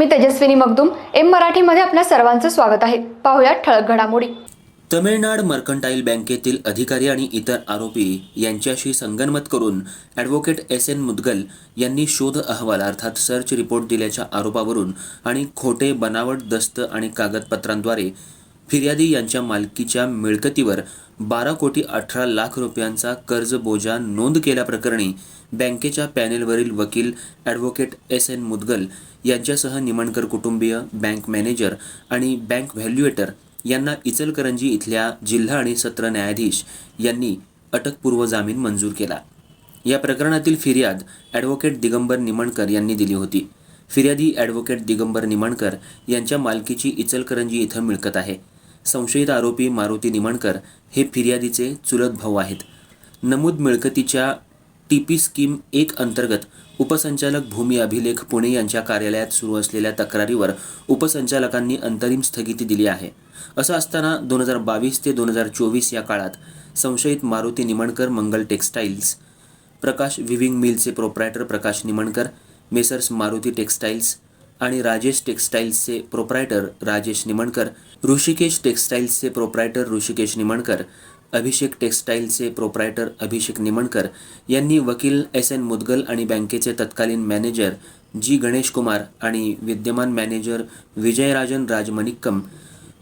मी Tejaswini Magdum M मराठीमध्ये आपल्या सर्वांचं स्वागत आहे. पाहुयात ठळक घडामोडी. तमिळनाड मर्कंटाईल बँकेतील अधिकारी आणि इतर आरोपी यांच्याशी संगनमत करून ॲडव्होकेट एस एन मुदगल यांनी शोध अहवाल अर्थात सर्च रिपोर्ट दिल्याच्या आरोपावरून आणि खोटे बनावट दस्त आणि कागदपत्रांद्वारे फिर्यादी यांच्या मालकीच्या मिळकतीवर बारा कोटी अठरा लाख रुपयांचा कर्ज बोजा नोंद केल्याप्रकरणी बँकेच्या पॅनेलवरील वकील ॲडव्होकेट एस एन मुदगल यांच्यासह निमणकर कुटुंबीय बँक मॅनेजर आणि बँक व्हॅल्युएटर यांना इचलकरंजी इथल्या जिल्हा आणि सत्र न्यायाधीश यांनी अटकपूर्व जामीन मंजूर केला. या प्रकरणातील फिर्याद ॲडव्होकेट दिगंबर निमणकर यांनी दिली होती. फिर्यादी ॲडव्होकेट दिगंबर निमणकर यांच्या मालकीची इचलकरंजी इथं मिळकत आहे. संशयित आरोपी मारुती निमणकर हे फिर्यादीचे चुलत भाऊ आहेत. नमूद मिळकतीच्या टी पी स्कीम एक अंतर्गत उपसंचालक भूमी अभिलेख पुणे यांच्या कार्यालयात सुरू असलेल्या तक्रारीवर उपसंचालकांनी अंतरिम स्थगिती दिली आहे. असं असताना दोन हजार बावीस ते दोन हजार चोवीस या काळात संशयित Maruti Nimankar Mangal textiles Prakash weaving मिलचे proprietor Prakash Nimankar messrs Maruti textiles आणि राजेश टेक्स्टाईल्सचे प्रोप्रायटर राजेश निमणकर ऋषिकेश टेक्स्टाईल्सचे प्रोप्रायटर ऋषिकेश निमणकर अभिषेक टेक्स्टाईलचे प्रोप्रायटर अभिषेक निमणकर यांनी वकील एस एन मुदगल आणि बँकेचे तत्कालीन मॅनेजर जी गणेश कुमार आणि विद्यमान मॅनेजर विजयराजन राजमणिक्कम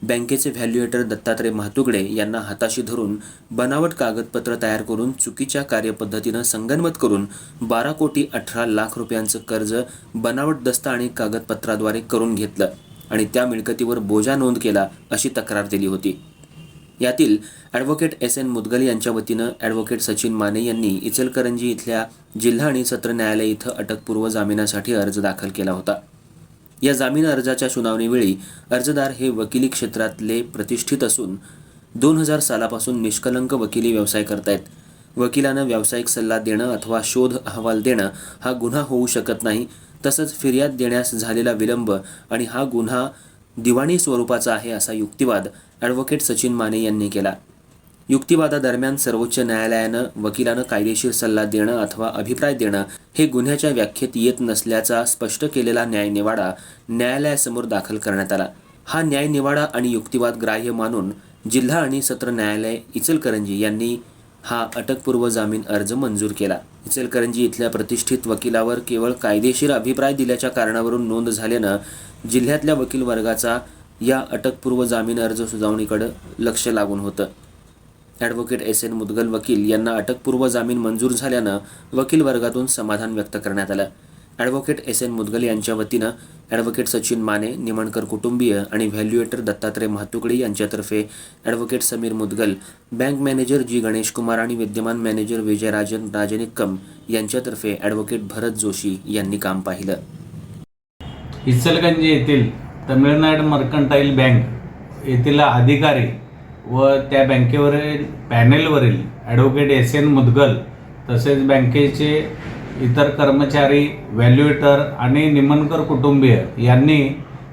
बँकेचे व्हॅल्युएटर दत्तात्रय महातुगडे यांना हाताशी धरून बनावट कागदपत्र तयार करून चुकीच्या कार्यपद्धतीनं संगनमत करून बारा कोटी अठरा लाख रुपयांचं कर्ज बनावट दस्ता आणि कागदपत्राद्वारे करून घेतलं आणि त्या मिळकतीवर बोजा नोंद केला अशी तक्रार दिली होती. यातील ॲडव्होकेट एस एन मुदगल यांच्या वतीनं ॲडव्होकेट सचिन माने यांनी इचलकरंजी इथल्या जिल्हा आणि सत्र न्यायालय इथं अटकपूर्व जामिनासाठी अर्ज दाखल केला होता. या जामीन अर्जाच्या सुनावणीवेळी अर्जदार हे वकिली क्षेत्रातले प्रतिष्ठित असून दोन हजार सालापासून निष्कलंक वकिली व्यवसाय करतायत. वकिलानं व्यावसायिक सल्ला देणं अथवा शोध अहवाल देणं हा गुन्हा होऊ शकत नाही तसंच फिर्याद देण्यास झालेला विलंब आणि हा गुन्हा दिवाणी स्वरूपाचा आहे असा युक्तिवाद ॲडव्होकेट सचिन माने यांनी केला. युक्तिवादादरम्यान सर्वोच्च न्यायालयानं वकिलानं कायदेशीर सल्ला देणं अथवा अभिप्राय देणं हे गुन्ह्याच्या व्याख्येत येत नसल्याचा स्पष्ट केलेला न्यायनिवाडा न्यायालयासमोर दाखल करण्यात आला. हा न्यायनिवाडा आणि युक्तिवाद ग्राह्य मानून जिल्हा आणि सत्र न्यायालय इचलकरंजी यांनी हा अटकपूर्व जामीन अर्ज मंजूर केला. इचलकरंजी इथल्या प्रतिष्ठित वकिलावर केवळ कायदेशीर अभिप्राय दिल्याच्या कारणावरून नोंद झाल्यानं जिल्ह्यातल्या वकील वर्गाचा या अटकपूर्व जामीन अर्ज सुनावणीकडे लक्ष लागून होतं. ॲडव्होकेट एस एन मुदगल वकील यांना अटकपूर्व जामीन मंजूर झाल्यानं वकील वर्गातून समाधान व्यक्त करण्यात आलं. ॲडव्होकेट एस एन मुदगल यांच्या वतीनं ॲडव्होकेट सचिन माने निमणकर कुटुंबीय आणि व्हॅल्युएटर दत्तात्रय महातुकडे यांच्यातर्फे advocate Sameer Mudgal bank manager G Ganesh Kumar आणि विद्यमान मॅनेजर विजयराजन राजनिक्कम यांच्यातर्फे ॲडव्होकेट भरत जोशी यांनी काम पाहिलं. इचलगंजी येथील तमिळनाड मर्कंटाईल बँक येथील अधिकारी व त्या बँकेवरील पॅनेलवरील ॲडव्होकेट एस एन मुदगल तसेच बँकेचे इतर कर्मचारी व्हॅल्युएटर आणि निमनकर कुटुंबीय यांनी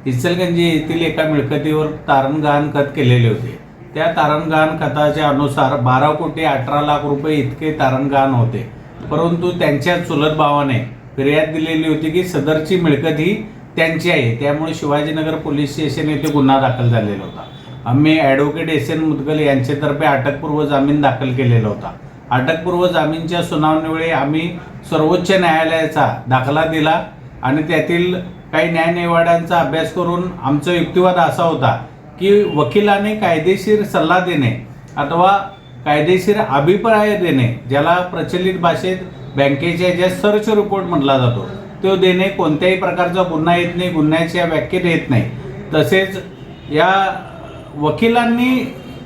इचलगंजी येथील एका मिळकतीवर तारणगहाण खत केलेले होते. त्या तारणगहाण खताच्या अनुसार बारा कोटी अठरा लाख रुपये इतके तारणगहाण होते. परंतु त्यांच्या चुलत भावाने फिर्याद दिलेली होती की सदरची मिळकत ही त्यांची आहे. त्यामुळे शिवाजीनगर पोलीस स्टेशन येथे गुन्हा दाखल झालेला होता. आम्ही ॲडव्होकेट एस एन मुदगल यांच्यातर्फे अटकपूर्व जामीन दाखल केलेला होता. अटकपूर्व जामीनच्या सुनावणीवेळी आम्ही सर्वोच्च न्यायालयाचा दाखला दिला आणि त्यातील काही न्यायनिवाड्यांचा अभ्यास करून आमचा युक्तिवाद असा होता की वकिलाने कायदेशीर सल्ला देणे अथवा कायदेशीर अभिप्राय देणे ज्याला प्रचलित भाषेत बँकेच्या ज्या सर्च रिपोर्ट म्हटला जातो तो देणे कोणत्याही प्रकारचा गुन्हा येत नाही गुन्ह्याच्या व्याख्येत येत नाही. तसेच या वकिलांनी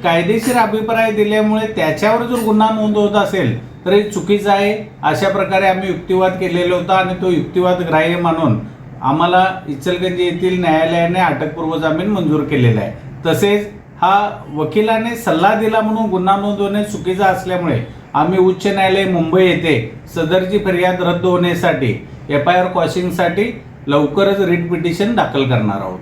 कायदेशीर अभिप्राय दिल्यामुळे त्याच्यावर जर गुन्हा नोंद होत असेल तर हे चुकीचं आहे. अशा प्रकारे आम्ही युक्तिवाद केलेला होता आणि तो युक्तिवाद ग्राह्य मानून आम्हाला इचलगंजी येथील न्यायालयाने अटकपूर्व जामीन मंजूर केलेला आहे. तसेच हा वकिलाने सल्ला दिला म्हणून गुन्हा नोंदवणे चुकीचा असल्यामुळे आम्ही उच्च न्यायालय मुंबई येथे सदरची फरियाद रद्द होण्यासाठी एफ आय आर कॉशिंगसाठी लवकरच रिट पिटिशन दाखल करणार आहोत.